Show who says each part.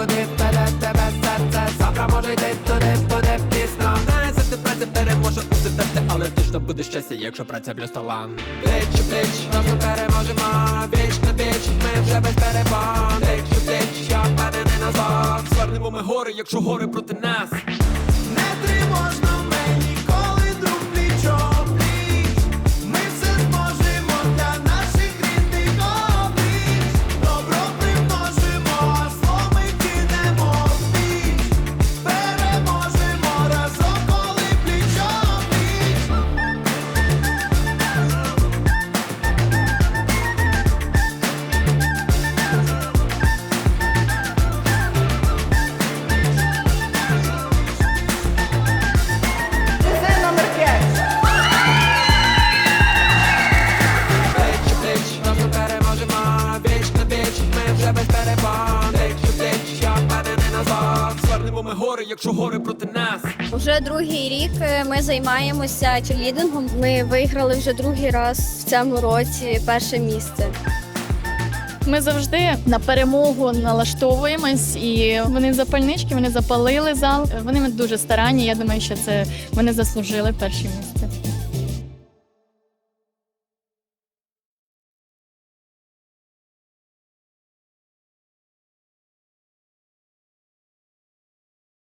Speaker 1: куди впаде тебе серце, завтра може йти туди, буде пізно. Не завжди праця переможе усе вдасться, але точно буде щастя, якщо праця плюс талант. Плеч, плеч, разом переможемо, віч на віч, ми вже без перебон. Плеч, плеч, я впевнений назад. Звернемо ми гори, якщо гори проти нас. Ми гори, якщо гори проти нас.
Speaker 2: Уже другий рік е, ми займаємося черлідингом. Ми виграли вже другий раз в цьому році перше місце.
Speaker 3: Ми завжди на перемогу налаштовуємось, і вони запальнички, вони запалили зал. Вони дуже старанні. Я думаю, що це вони заслужили перше місце.